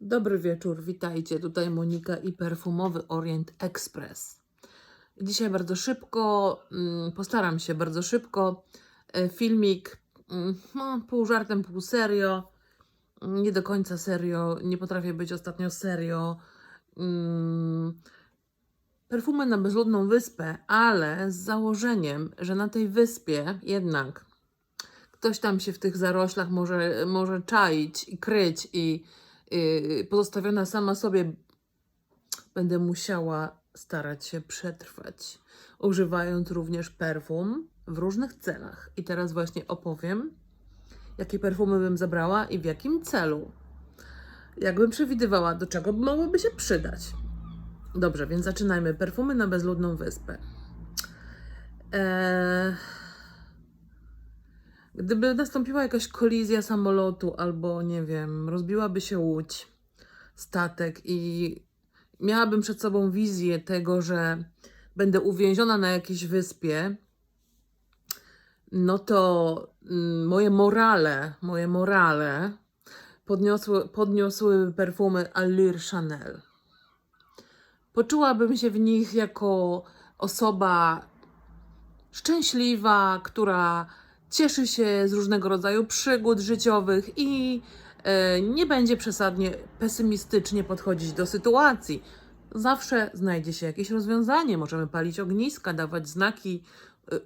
Dobry wieczór, witajcie. Tutaj Monika i perfumowy Orient Express. Dzisiaj bardzo szybko, mm, postaram się bardzo szybko. e, Filmik, mm, no, pół żartem, pół serio. Mm, Nie do końca serio, nie potrafię być ostatnio serio. Perfumy na bezludną wyspę, ale z założeniem, że na tej wyspie jednak ktoś tam się w tych zaroślach może, może czaić i kryć i pozostawiona sama sobie będę musiała starać się przetrwać, używając również perfum w różnych celach. I teraz właśnie opowiem, jakie perfumy bym zabrała i w jakim celu. Jakbym przewidywała, do czego mogłyby się przydać. Dobrze, więc zaczynajmy. Perfumy na bezludną wyspę. Eee... Gdyby nastąpiła jakaś kolizja samolotu albo, nie wiem, rozbiłaby się łódź, statek i miałabym przed sobą wizję tego, że będę uwięziona na jakiejś wyspie, no to mm, moje morale, moje morale podniosły, podniosły perfumy Allure Chanel. Poczułabym się w nich jako osoba szczęśliwa, która cieszy się z różnego rodzaju przygód życiowych i e, nie będzie przesadnie pesymistycznie podchodzić do sytuacji. Zawsze znajdzie się jakieś rozwiązanie. Możemy palić ogniska, dawać znaki, e, e,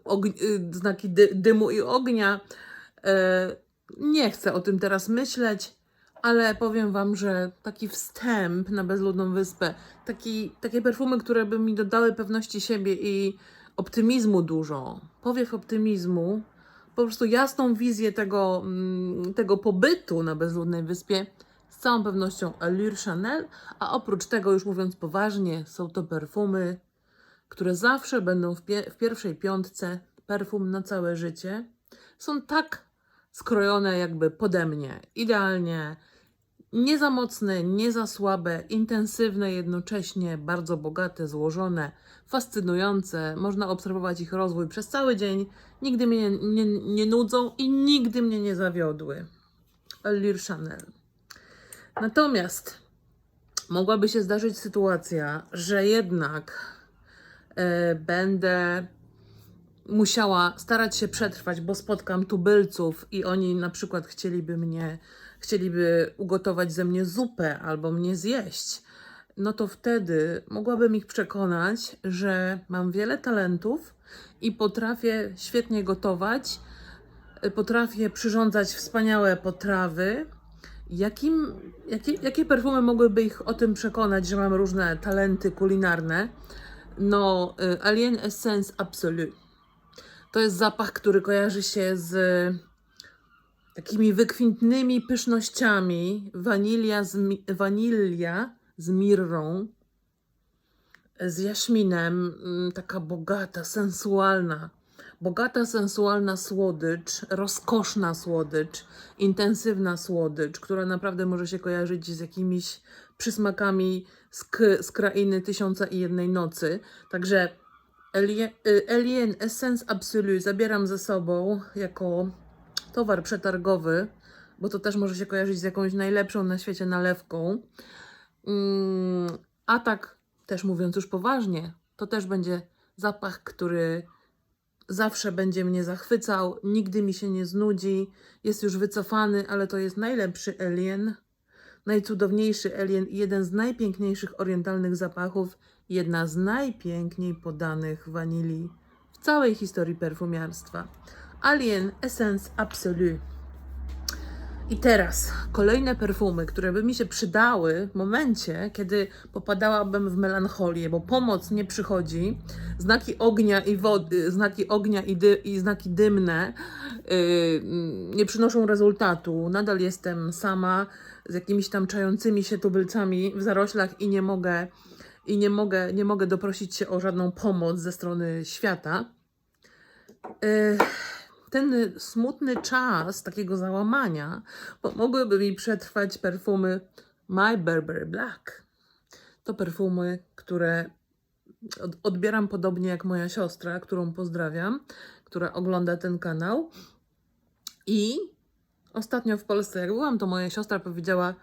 znaki dy, dymu i ognia. Nie chcę o tym teraz myśleć, ale powiem Wam, że taki wstęp na bezludną wyspę, taki, takie perfumy, które by mi dodały pewności siebie i optymizmu dużo, powiew optymizmu, po prostu jasną wizję tego, mm, tego pobytu na bezludnej wyspie, z całą pewnością Allure Chanel, a oprócz tego, już mówiąc poważnie, są to perfumy, które zawsze będą w, pie- w pierwszej piątce, perfum na całe życie. Są tak skrojone jakby pode mnie, idealnie, nie za mocne, nie za słabe, intensywne, jednocześnie bardzo bogate, złożone, fascynujące. Można obserwować ich rozwój przez cały dzień. Nigdy mnie nie, nie, nie nudzą i nigdy mnie nie zawiodły. Allure Chanel. Natomiast mogłaby się zdarzyć sytuacja, że jednak e, będę musiała starać się przetrwać, bo spotkam tubylców i oni na przykład chcieliby mnie, chcieliby ugotować ze mnie zupę albo mnie zjeść, no to wtedy mogłabym ich przekonać, że mam wiele talentów i potrafię świetnie gotować, y, potrafię przyrządzać wspaniałe potrawy. Jakim, jakie, jakie perfumy mogłyby ich o tym przekonać, że mam różne talenty kulinarne? No, y, Alien Essence Absolue. To jest zapach, który kojarzy się z takimi wykwintnymi pysznościami. Wanilia z, wanilia z mirrą, z jaśminem. mm, Taka bogata, sensualna. Bogata, sensualna słodycz, rozkoszna słodycz, intensywna słodycz, która naprawdę może się kojarzyć z jakimiś przysmakami z, z krainy Tysiąca i Jednej Nocy. Także y, Alien Essence Absolue zabieram ze sobą jako towar przetargowy, bo to też może się kojarzyć z jakąś najlepszą na świecie nalewką. Mm, a tak też mówiąc już poważnie, to też będzie zapach, który zawsze będzie mnie zachwycał, nigdy mi się nie znudzi, jest już wycofany, ale to jest najlepszy alien, najcudowniejszy alien i jeden z najpiękniejszych orientalnych zapachów, jedna z najpiękniej podanych wanilii w całej historii perfumiarstwa. Alien Essence Absolue. I teraz kolejne perfumy, które by mi się przydały w momencie, kiedy popadałabym w melancholię, bo pomoc nie przychodzi. Znaki ognia i wody, znaki ognia i, dy, i znaki dymne yy, nie przynoszą rezultatu. Nadal jestem sama z jakimiś tam czającymi się tubylcami w zaroślach i nie mogę i nie mogę, nie mogę doprosić się o żadną pomoc ze strony świata. Yy, ten smutny czas takiego załamania pomogłyby mi przetrwać perfumy My Burberry Black. To perfumy, które od- odbieram podobnie jak moja siostra, którą pozdrawiam, która ogląda ten kanał. I ostatnio w Polsce, jak byłam, to moja siostra powiedziała: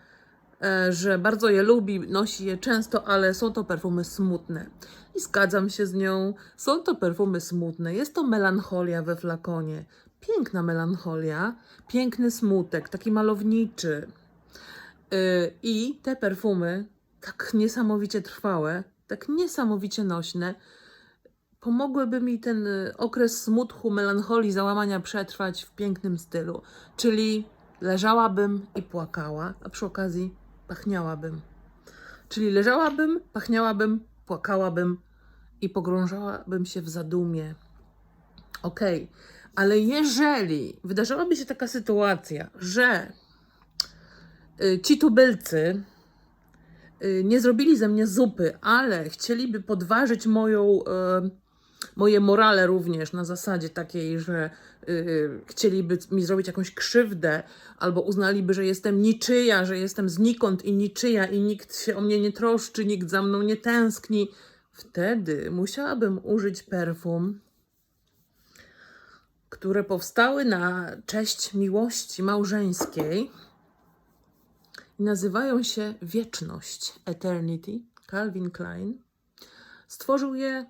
że bardzo je lubi, nosi je często, ale są to perfumy smutne. I zgadzam się z nią. Są to perfumy smutne. Jest to melancholia we flakonie. Piękna melancholia, piękny smutek, taki malowniczy. Yy, I te perfumy, tak niesamowicie trwałe, tak niesamowicie nośne, pomogłyby mi ten y, okres smutku, melancholii, załamania przetrwać w pięknym stylu. Czyli leżałabym i płakała, a przy okazji pachniałabym. Czyli leżałabym, pachniałabym, płakałabym i pogrążałabym się w zadumie. Okej, ale jeżeli wydarzyłaby się taka sytuacja, że y, ci tubylcy y, nie zrobili ze mnie zupy, ale chcieliby podważyć moją, e, moje morale również na zasadzie takiej, że y, chcieliby mi zrobić jakąś krzywdę, albo uznaliby, że jestem niczyja, że jestem znikąd i niczyja i nikt się o mnie nie troszczy, nikt za mną nie tęskni, wtedy musiałabym użyć perfum, które powstały na cześć miłości małżeńskiej i nazywają się Wieczność, Eternity, Calvin Klein. Stworzył je,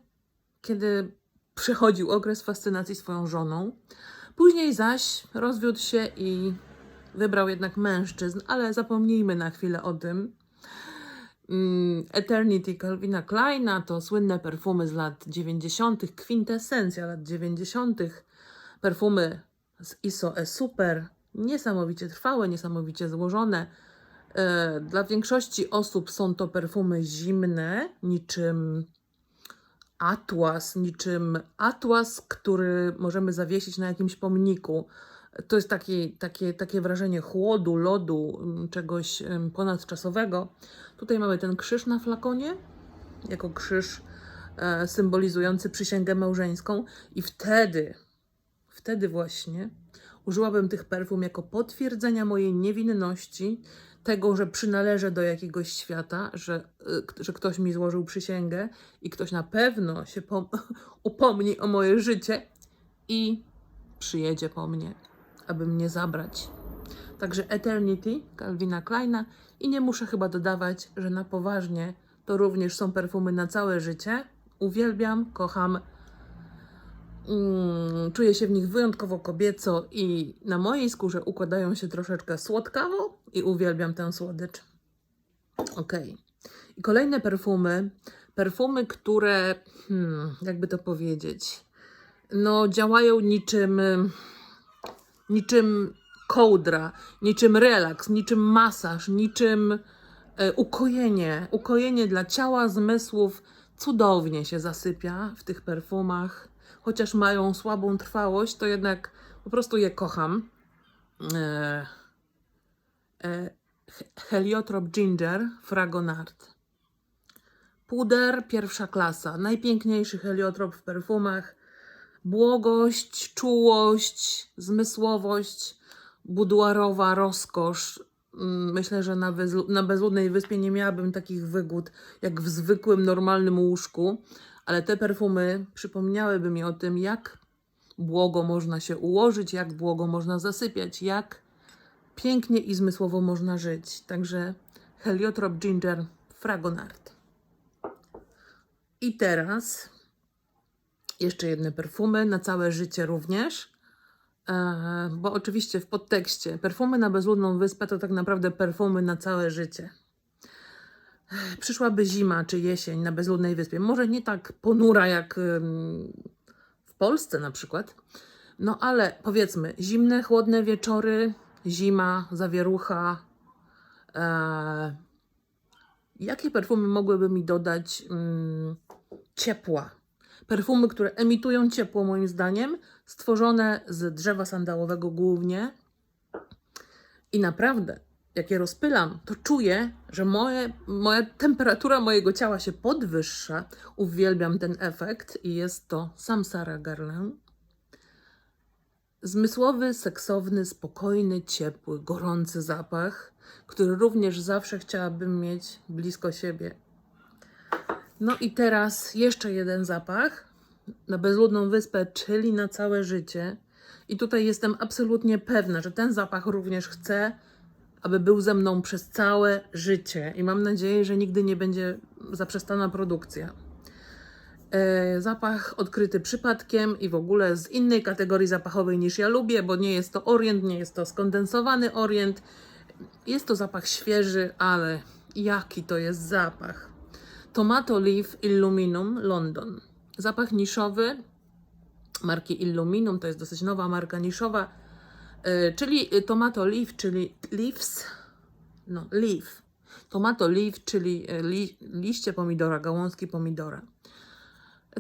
kiedy przechodził okres fascynacji swoją żoną. Później zaś rozwiódł się i wybrał jednak mężczyzn, ale zapomnijmy na chwilę o tym. Mm, Eternity Calvina Kleina to słynne perfumy z lat 90., kwintesencja lat 90., perfumy z ISO E Super, niesamowicie trwałe, niesamowicie złożone. E, Dla większości osób są to perfumy zimne, niczym atłas, niczym atłas, który możemy zawiesić na jakimś pomniku. To jest takie, takie, takie wrażenie chłodu, lodu, mm, czegoś ponadczasowego. Tutaj mamy ten krzyż na flakonie, jako krzyż e, symbolizujący przysięgę małżeńską, i wtedy, wtedy właśnie użyłabym tych perfum jako potwierdzenia mojej niewinności, tego, że przynależę do jakiegoś świata, że, y, że ktoś mi złożył przysięgę i ktoś na pewno się pom- upomni o moje życie i przyjedzie po mnie, aby mnie zabrać. Także Eternity Calvina Kleina i nie muszę chyba dodawać, że na poważnie to również są perfumy na całe życie. Uwielbiam, kocham. Mm, czuję się w nich wyjątkowo kobieco i na mojej skórze układają się troszeczkę słodkawo i uwielbiam tę słodycz. Ok. I kolejne perfumy. Perfumy, które, hmm, jakby to powiedzieć, no działają niczym, ym, niczym kołdra, niczym relaks, niczym masaż, niczym e, ukojenie. Ukojenie dla ciała, zmysłów. Cudownie się zasypia w tych perfumach. Chociaż mają słabą trwałość, to jednak po prostu je kocham. E, e, He- Heliotrop Ginger Fragonard. Puder pierwsza klasa. Najpiękniejszy heliotrop w perfumach. Błogość, czułość, zmysłowość, buduarowa rozkosz. Mm, Myślę, że na, na bezludnej wyspie nie miałabym takich wygód jak w zwykłym, normalnym łóżku, ale te perfumy przypomniałyby mi o tym, jak błogo można się ułożyć, jak błogo można zasypiać, jak pięknie i zmysłowo można żyć. Także Heliotrop Ginger Fragonard. I teraz jeszcze jedne perfumy na całe życie również. E, bo oczywiście w podtekście perfumy na bezludną wyspę to tak naprawdę perfumy na całe życie. Przyszłaby zima czy jesień na bezludnej wyspie. Może nie tak ponura jak w Polsce na przykład. No ale powiedzmy, zimne, chłodne wieczory, zima, zawierucha. E, jakie perfumy mogłyby mi dodać mm, ciepła? Perfumy, które emitują ciepło, moim zdaniem, stworzone z drzewa sandałowego głównie. I naprawdę, jak je rozpylam, to czuję, że moje, moja temperatura mojego ciała się podwyższa. Uwielbiam ten efekt i jest to Samsara Garland. Zmysłowy, seksowny, spokojny, ciepły, gorący zapach, który również zawsze chciałabym mieć blisko siebie. No i teraz jeszcze jeden zapach na bezludną wyspę, czyli na całe życie. I tutaj jestem absolutnie pewna, że ten zapach również chcę aby był ze mną przez całe życie i mam nadzieję, że nigdy nie będzie zaprzestana produkcja. E, Zapach odkryty przypadkiem i w ogóle z innej kategorii zapachowej niż ja lubię, bo nie jest to orient, nie jest to skondensowany orient. Jest to zapach świeży, ale jaki to jest zapach? Tomato Leaf Illuminum London. Zapach niszowy marki Illuminum, to jest dosyć nowa marka niszowa, czyli Tomato Leaf, czyli leaves, no leaf. Tomato leaf, czyli e, li, liście pomidora, gałązki pomidora.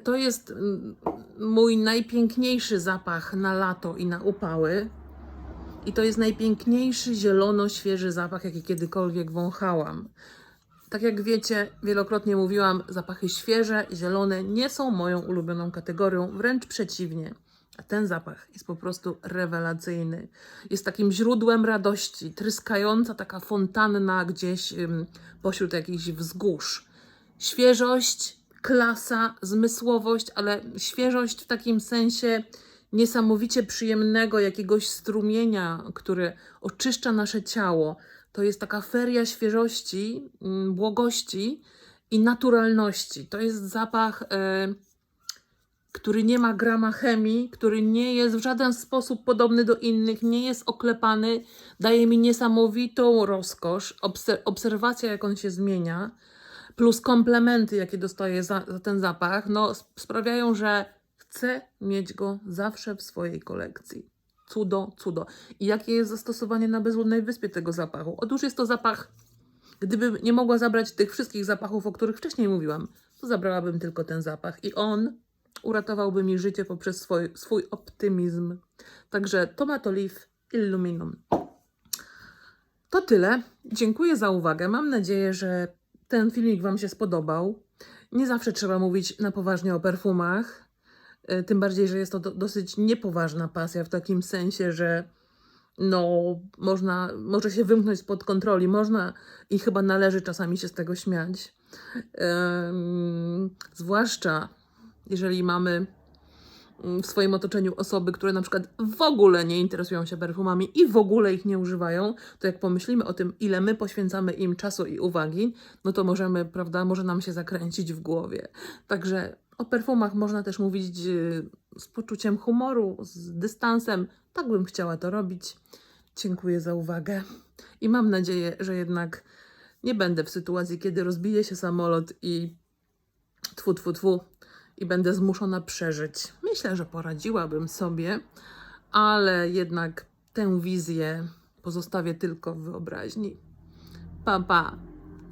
To jest mm, mój najpiękniejszy zapach na lato i na upały. I to jest najpiękniejszy zielono-świeży zapach, jaki kiedykolwiek wąchałam. Tak jak wiecie, wielokrotnie mówiłam, zapachy świeże, zielone nie są moją ulubioną kategorią, wręcz przeciwnie. Ten zapach jest po prostu rewelacyjny. Jest takim źródłem radości, tryskająca taka fontanna gdzieś pośród jakichś wzgórz. Świeżość, klasa, zmysłowość, ale świeżość w takim sensie niesamowicie przyjemnego jakiegoś strumienia, który oczyszcza nasze ciało. To jest taka feria świeżości, błogości i naturalności. To jest zapach, e, który nie ma grama chemii, który nie jest w żaden sposób podobny do innych, nie jest oklepany, daje mi niesamowitą rozkosz. Obser- obserwacja, jak on się zmienia, plus komplementy, jakie dostaję za, za ten zapach, no, sp- sprawiają, że chcę mieć go zawsze w swojej kolekcji. Cudo, cudo. I jakie jest zastosowanie na bezludnej wyspie tego zapachu? Otóż jest to zapach, gdybym nie mogła zabrać tych wszystkich zapachów, o których wcześniej mówiłam, to zabrałabym tylko ten zapach. I on uratowałby mi życie poprzez swój, swój optymizm. Także Tomato Leaf Illuminum. To tyle. Dziękuję za uwagę. Mam nadzieję, że ten filmik Wam się spodobał. Nie zawsze trzeba mówić na poważnie o perfumach. E, Tym bardziej, że jest to do, dosyć niepoważna pasja w takim sensie, że no, można, może się wymknąć spod kontroli, można i chyba należy czasami się z tego śmiać. Em, zwłaszcza jeżeli mamy mm, w swoim otoczeniu osoby, które na przykład w ogóle nie interesują się perfumami i w ogóle ich nie używają, to jak pomyślimy o tym, ile my poświęcamy im czasu i uwagi, no to możemy, prawda, może nam się zakręcić w głowie. Także o perfumach można też mówić y, z poczuciem humoru, z dystansem. Tak bym chciała to robić. Dziękuję za uwagę i mam nadzieję, że jednak nie będę w sytuacji, kiedy rozbije się samolot i tfu, tfu, tfu, i będę zmuszona przeżyć. Myślę, że poradziłabym sobie, ale jednak tę wizję pozostawię tylko w wyobraźni. Pa, pa!